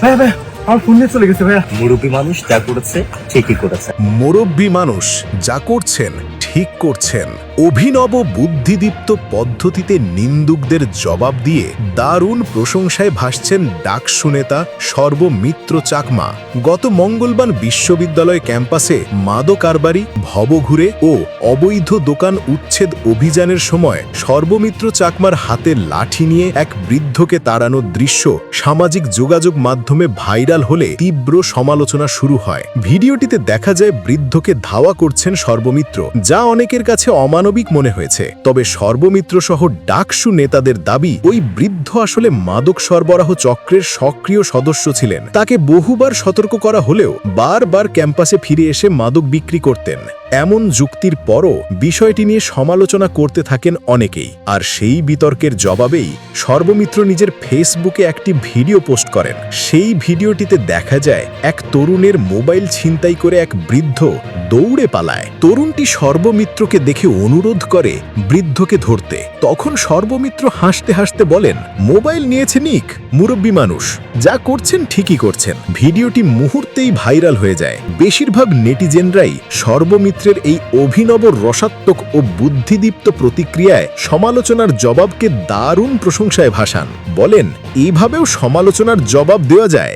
ভাইয়া ভাইয়া আমার ফোন নিয়ে চলে গেছে ভাইয়া। মুরব্বী মানুষ যা করেছে ঠিকই করেছে। মুরব্বী মানুষ যা করছেন ঠিক করছেন। অভিনব বুদ্ধিদীপ্ত পদ্ধতিতে নিন্দুকদের জবাব দিয়ে দারুণ প্রশংসায় ভাসছেন ডাকসু নেতা সর্বমিত্র চাকমা। গত মঙ্গলবার বিশ্ববিদ্যালয় ক্যাম্পাসে মাদক কারবারি ভবঘুরে ও অবৈধ দোকান উচ্ছেদ অভিযানের সময় সর্বমিত্র চাকমার হাতে লাঠি নিয়ে এক বৃদ্ধকে তাড়ানোর দৃশ্য সামাজিক যোগাযোগ মাধ্যমে ভাইরাল হলে তীব্র সমালোচনা শুরু হয়। ভিডিওটিতে দেখা যায়, বৃদ্ধকে ধাওয়া করছেন সর্বমিত্র, যা অনেকের কাছে অমানবিক মনে হয়েছে। তবে সর্বমিত্র সহ ডাকসু নেতাদের দাবি, ওই বৃদ্ধ আসলে মাদক সরবরাহ চক্রের সক্রিয় সদস্য ছিলেন। তাকে বহুবার সতর্ক করা হলেও বারবার ক্যাম্পাসে ফিরে এসে মাদক বিক্রি করতেন। এমন যুক্তির পরও বিষয়টি নিয়ে সমালোচনা করতে থাকেন অনেকেই। আর সেই বিতর্কের জবাবেই সর্বমিত্র নিজের ফেসবুকে একটি ভিডিও পোস্ট করেন। সেই ভিডিওটিতে দেখা যায়, এক তরুণের মোবাইল ছিনতাই করে এক বৃদ্ধ দৌড়ে পালায়। তরুণটি সর্বমিত্রকে দেখে অনুরোধ করে বৃদ্ধকে ধরতে। তখন সর্বমিত্র হাসতে হাসতে বলেন, মোবাইল নিয়েছে নিক, মুরব্বী মানুষ, যা করছেন ঠিকই করছেন। ভিডিওটি মুহূর্তেই ভাইরাল হয়ে যায়। বেশিরভাগ নেটিজেনরাই সর্বমিত্রের এই অভিনব রসাত্মক ও বুদ্ধিদীপ্ত প্রতিক্রিয়ায় সমালোচনার জবাবকে দারুণ প্রশংসায় ভাসান। বলেন এইভাবেও সমালোচনার জবাব দেওয়া যায়?